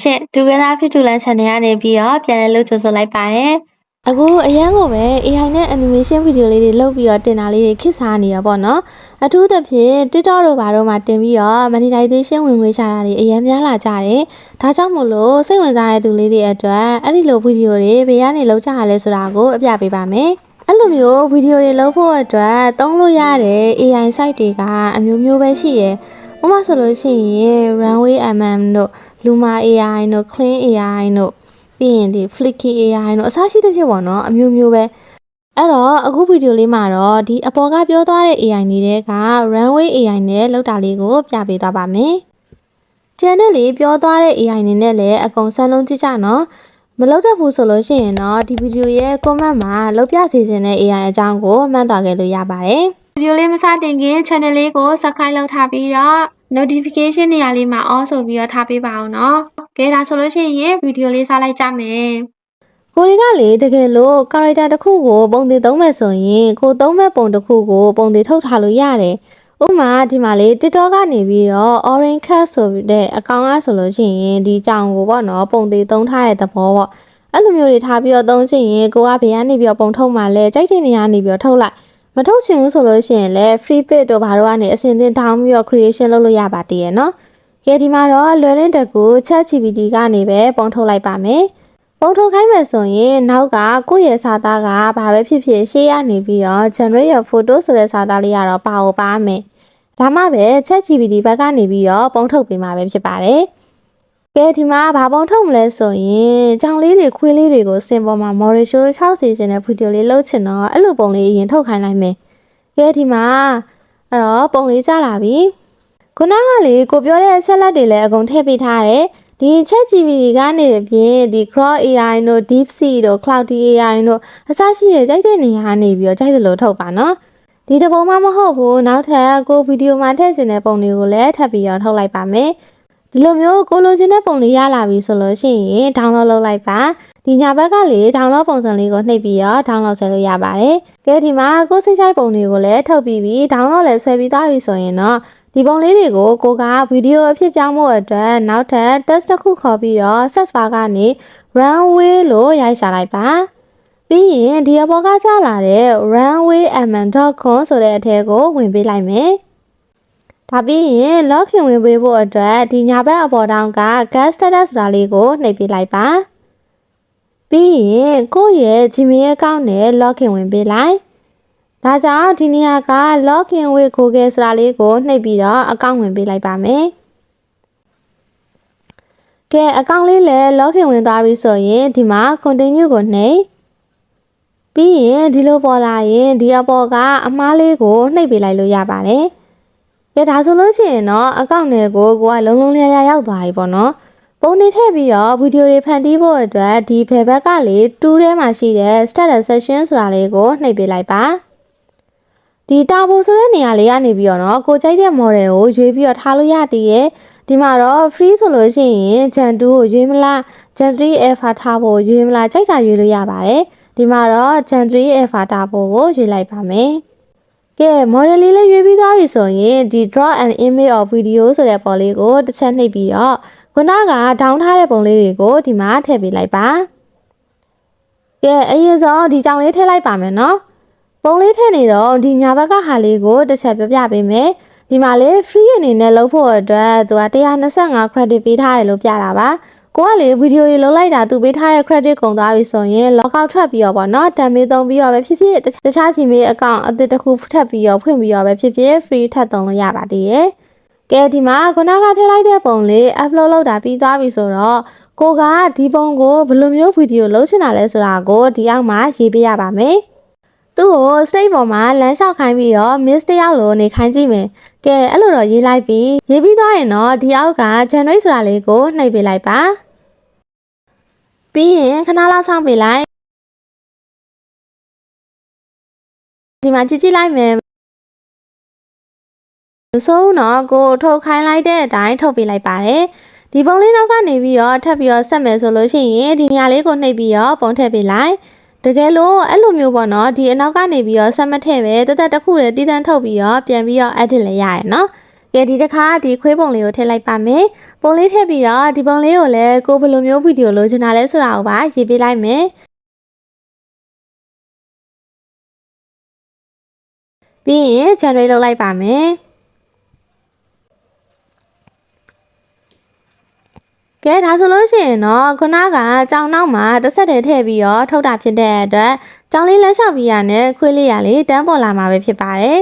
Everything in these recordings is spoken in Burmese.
ရှင့်ဒုက္ခသားဖြစ်သူလန် channel ကနေပြီးတော့ပြန်လည်လုပ်ချိုဆိုလိုက်ပါတယ်အခုအရန်ကိုပဲ AI နဲ့ animation video လေးတွေလုပ်ပြီးတော့တင်တာလေးတွေခစ်စားနေရပေါ့နော်အထူးသဖြင့် TikTok တို့ဘာတို့မှာတင်ပြီးတော့ monetization ဝင်ငွေရှာတာတွေအရန်များလာကြတယ်ဒါကြောင့်မို့လို့စိတ်ဝင်စားတဲ့သူလေးတွေအတွက်အဲ့ဒီလို video တွေဘယ်ကနေလုပ်ကြရလဲဆိုတာကိုအပြပေးပါမယ်အဲ့လိုမျိုးဗီဒီယိုတွေလုပ်ဖို့အတွက်သုံးလို့ရတဲ့ AI site တွေကအမျိုးမျိုးပဲရှိရယ်ဥပမာဆိုလို့ရှိရင် Runway MM တို့ Luma AI တို့ Clean AI တို့ပြီးရင်ဒီ Flicky AI တို့အစရှိသဖြင့်ပေါ့နော်အမျိုးမျိုးပဲအဲ့တော့အခုဗီဒီယိုလေးမှာတော့ဒီအပေါ်ကပြောသွားတဲ့ AI နေတဲ့က Runway AI နဲ့လောက်တာလေးကိုပြပေးသွားပါမယ်ကျန်တဲ့လေပြောသွားတဲ့ AI နေနဲ့လည်းအကုန်စမ်းလုံးကြည့်ကြနော်မလောက်တတ်ဘူးဆိုလို့ရှိရင်တော့ဒီဗီဒီယိုရဲ့ comment မှာလောက်ပြစီခြင်းတဲ့ AI အကြောင်းကိုမှတ်သွားခဲ့လို့ရပါတယ်ဗီဒီယိုလေးမစတင်ခင် channel လေးကို subscribe လုပ်ထားပြီးတော့ notification နေရာလေးမှာ all ဆိုပြီးတော့ထားပေးပါအောင်နော်။ကဲဒါဆိုလို့ရှိရင်ဗီဒီယိုလေးစလိုက်ကြမယ်။ကိုရီကလေတကယ်လို့ character တစ်ခုကိုပုံသေးသုံးမဲ့ဆိုရင်ကိုသုံးမဲ့ပုံတစ်ခုကိုပုံသေးထုတ်ထားလို့ရတယ်။ဥပမာဒီမှာလေ TikTok ကနေပြီးတော့ orange cat ဆိုတဲ့အကောင့်အားဆိုလို့ရှိရင်ဒီကြောင်ကိုပေါ့နော်ပုံသေးသုံးထားတဲ့သဘောပေါ့။အဲ့လိုမျိုးတွေထားပြီးတော့သုံးချင်ရင်ကိုကဘယ်ကနေပြီးတော့ပုံထုတ်မှလဲကြိုက်တဲ့နေရာနေပြီးတော့ထုတ်လိုက် မထုတ်ချင်ဘူးဆိုလို့ရှိရင်လည်း free fit တို့ဘာတို့ကနေအစင်သင်တောင်းပြီးတော့ creation လုပ်လို့ရပါတည်းရဲ့နော်။ကဲဒီမှာတော့လွယ်လင်းတက်ကို ChatGPT ကနေပဲပုံထုတ်လိုက်ပါမယ်။ပုံထုတ်ခိုင်းမယ်ဆိုရင်နောက်ကကိုယ့်ရဲ့စာသားကဘာပဲဖြစ်ဖြစ်ရှေ့ရနေပြီးတော့ generate your photo ဆိုတဲ့စာသားလေးကတော့ပါအောင်ပါမယ်။ဒါမှပဲ ChatGPT ဘက်ကနေပြီးတော့ပုံထုတ်ပေးမှာပဲဖြစ်ပါတယ်။ ကဲဒီမှာဘာပုံထုတ်မလဲဆိုရင်ကြောင်လေးတွေခွေးလေးတွေကိုစင်ပေါ်မှာ model show 6စီစဉ်တဲ့ဗီဒီယိုလေးလုပ်ချင်တော့အဲ့လိုပုံလေးအရင်ထုတ်ခိုင်းလိုက်မယ်ကဲဒီမှာအဲ့တော့ပုံလေးကြလာပြီခုနကလေကိုပြောတဲ့အချက်လက်တွေလည်းအကုန်ထည့်ပေးထားတယ်ဒီ chat GPT ကနေပြင်ဒီ Claude AI တို့ DeepSeek တို့ Cloudy AI တို့အစရှိရကြိုက်တဲ့နေရာကနေပြီးတော့ကြိုက်သလိုထုတ်ပါနော်ဒီတပုံမှမဟုတ်ဘူးနောက်ထပ်ကိုဗီဒီယိုမှာထည့်ခြင်းတဲ့ပုံတွေကိုလည်းထပ်ပြီးတော့ထုတ်လိုက်ပါမယ် ဒီလိုမျိုးကိုလိုချင်တဲ့ပုံလေးရလာပြီဆိုလို့ရှိရင် download လုပ်လိုက်ပါဒီညာဘက်ကလေ download ပုံစံလေးကိုနှိပ်ပြီးတော့ download ဆွဲလို့ရပါတယ်ကဲဒီမှာကိုစိတ်ချိုက်ပုံတွေကိုလည်းထုတ်ပြီးပြီး download လည်းဆွဲပြီးသားပြီဆိုရင်တော့ဒီပုံလေးတွေကိုကိုကဗီဒီယိုအဖြစ်ပြောင်းဖို့အတွက်နောက်ထပ် test တစ်ခုခေါ်ပြီးတော့ search bar ကနေ runway လို့ရိုက်ရှာလိုက်ပါပြီးရင်ဒီအပေါ်ကကျလာတဲ့ runwaymn.com ဆိုတဲ့အထက်ကိုဝင်ပေးလိုက်မယ် ဒါပြီးရင် login ဝင်ပေးဖို့အတွက်ဒီညာဘက်အပေါ်တောင်းက guest status ဆိုတာလေးကိုနှိပ်ပေးလိုက်ပါပြီးရင်ကိုယ့်ရဲ့ Gmail account နဲ့ login ဝင်ပေးလိုက်ဒါကြောင့်ဒီနေရာက login with Google ဆိုတာလေးကိုနှိပ်ပြီးတော့ account ဝင်ပေးလိုက်ပါမယ်ကဲ account လေးလည်း login ဝင်သွားပြီဆိုရင်ဒီမှာ continue ကိုနှိပ်ပြီးရင်ဒီလိုပေါ်လာရင်ဒီအပေါ်ကအမားလေးကိုနှိပ်ပေးလိုက်လို့ရပါတယ်။ ကဲဒါဆိုလို့ရှိရင်တော့အကောင့်တွေကိုကိုကလုံးလုံးလျားလျားရောက်သွားပြီပေါ့နော်ပုံနေထည့်ပြီးတော့ဗီဒီယိုတွေဖန်တီးဖို့အတွက်ဒီဘယ်ဘက်ကလေတူးထဲမှာရှိတဲ့ status session ဆိုတာလေးကိုနှိပ်ပေးလိုက်ပါဒီတာဘိုဆိုတဲ့နေရာလေးကနေပြီးတော့နော်ကိုကြိုက်တဲ့ model ကိုရွေးပြီးတော့ထားလို့ရတည်ရဲ့ဒီမှာတော့ free ဆိုလို့ရှိရင် Gen 2ကိုရွေးမလား Gen 3 Alpha ထားဖို့ရွေးမလားကြိုက်တာရွေးလို့ရပါတယ်ဒီမှာတော့ Gen 3 Alpha ထားဖို့ကိုရွေးလိုက်ပါမယ် ကဲ model လေးလည်းရွေးပြီးသွားပြီဆိုရင်ဒီ draw an image of video ဆိုတဲ့ပေါ်လေးကိုတစ်ချက်နှိပ်ပြီးတော့ခုနကဒေါင်းထားတဲ့ပုံလေးတွေကိုဒီမှာထည့်ပေးလိုက်ပါကဲအရင်ဆုံးဒီကြောင်လေးထည့်လိုက်ပါမယ်နော်ပုံလေးထည့်နေတော့ဒီညာဘက်ကဟာလေးကိုတစ်ချက်ပြပြပေးမယ်ဒီမှာလေ free အနေနဲ့လုပ်ဖို့အတွက်သူက125 credit ပေးထားရလို့ပြတာပါ ကိုကလေဗီဒီယိုတွေလုံးလိုက်တာသူပေးထားတဲ့ credit ကုန်သွားပြီဆိုရင် log out ထွက်ပြီးတော့ပေါ့နော်တံမေးသုံးပြီးတော့ပဲဖြစ်ဖြစ်တခြား Gmail account အသစ်တစ်ခုထပ်ပြီးတော့ဖွင့်ပြီးတော့ပဲဖြစ်ဖြစ် free ထပ်သုံးလို့ရပါသေးရဲ့ကဲဒီမှာခုနကထည့်လိုက်တဲ့ပုံလေး upload လုပ်တာပြီးသွားပြီဆိုတော့ကိုကဒီပုံကိုဘယ်လိုမျိုးဗီဒီယိုလုပ်ချင်တာလဲဆိုတာကိုဒီအောက်မှာရေးပေးရပါမယ် သူ့ကို straight ပေါ်မှာလမ်းလျှောက်ခိုင်းပြီးတော့ miss တယောက်လိုနေခိုင်းကြည့်မယ်။ကဲအဲ့လိုတော့ရေးလိုက်ပြီးရေးပြီးသွားရင်တော့ဒီအောက်က generate ဆိုတာလေးကိုနှိပ်ပေးလိုက်ပါ။ပြီးရင်ခဏလောက်စောင့်ပေးလိုက်ဒီမှာကြည့်ကြည့်လိုက်မယ်ဆိုတော့ကိုထုတ်ခိုင်းလိုက်တဲ့အတိုင်းထုတ်ပေးလိုက်ပါတယ်ဒီပုံလေးနောက်ကနေပြီးတော့ထပ်ပြီးတော့ဆက်မယ်ဆိုလို့ရှိရင်ဒီနေရာလေးကိုနှိပ်ပြီးတော့ပုံထည့်ပေးလိုက် တကယ်လို့အဲ့လိုမျိုးပေါ့နော်ဒီအနောက်ကနေပြီးတော့ဆက်မထည့်ပဲတက်တက်တစ်ခုလေတည်တန်းထုတ်ပြီးတော့ပြန်ပြီးတော့ edit လည်းရရယ်နော်ကဲဒီတစ်ခါဒီခွေးပုံလေးကိုထည့်လိုက်ပါမယ်ပုံလေးထည့်ပြီးတော့ဒီပုံလေးကိုလည်းကိုဘယ်လိုမျိုးဗီဒီယိုလိုချင်တာလဲဆိုတာကိုပါရေးပေးလိုက်မယ်ပြီးရင် generate လုပ်လိုက်ပါမယ် ကဲဒါဆိုလို့ရှိရင်တော့ခုနကကြောင်နောက်မှာတစ်ဆက်တည်းထည့်ပြီးတော့ထုတ်တာဖြစ်တဲ့အတွက်ကြောင်လေးလက်လျှောက်ပြီးရနဲ့ခွေးလေးရလေးတန်းပေါ်လာမှာပဲဖြစ်ပါတယ်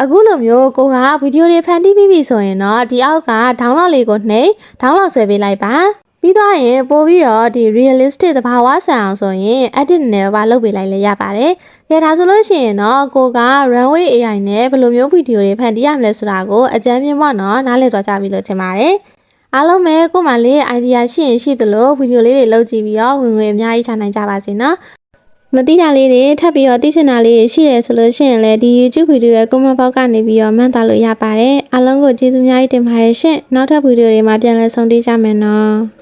အခုလိုမျိုးကိုကဗီဒီယိုတွေဖန်တီးပြီးပြီဆိုရင်တော့ဒီအောက်က download လေးကိုနှိပ် download ဆွဲပေးလိုက်ပါပြီးသွားရင်ပို့ပြီးတော့ဒီ realistic သဘာဝဆန်အောင်ဆိုရင် edit နဲ့ပါလုပ်ပေးလိုက်လည်းရပါတယ်။ကြဒါဆိုလို့ရှိရင်တော့ကိုက runway AI နဲ့ဘယ်လိုမျိုးဗီဒီယိုတွေဖန်တီးရမလဲဆိုတာကိုအကြမ်းမြင်ပေါ့နော်နားလည်သွားကြပြီလို့ထင်ပါတယ်။ အားလုံးပဲကို့မှာလေး idea ရှိရင်ရှိသလိုဗီဒီယိုလေးတွေလုပ်ကြည့်ပြီးတော့ဝင်ငွေအများကြီးချနိုင်ကြပါစေနော်။မသိတာလေးတွေထပ်ပြီးတော့သိချင်တာလေးတွေရှိရဆိုလို့ရှိရင်လည်းဒီ YouTube ဗီဒီယိုရဲ့ comment box ကနေပြီးတော့မှန်သွားလို့ရပါတယ်။အားလုံးကိုကျေးဇူးအများကြီးတင်ပါတယ်ရှင်။နောက်ထပ်ဗီဒီယိုတွေမှာပြန်လည်ဆုံတွေ့ကြမယ်နော်။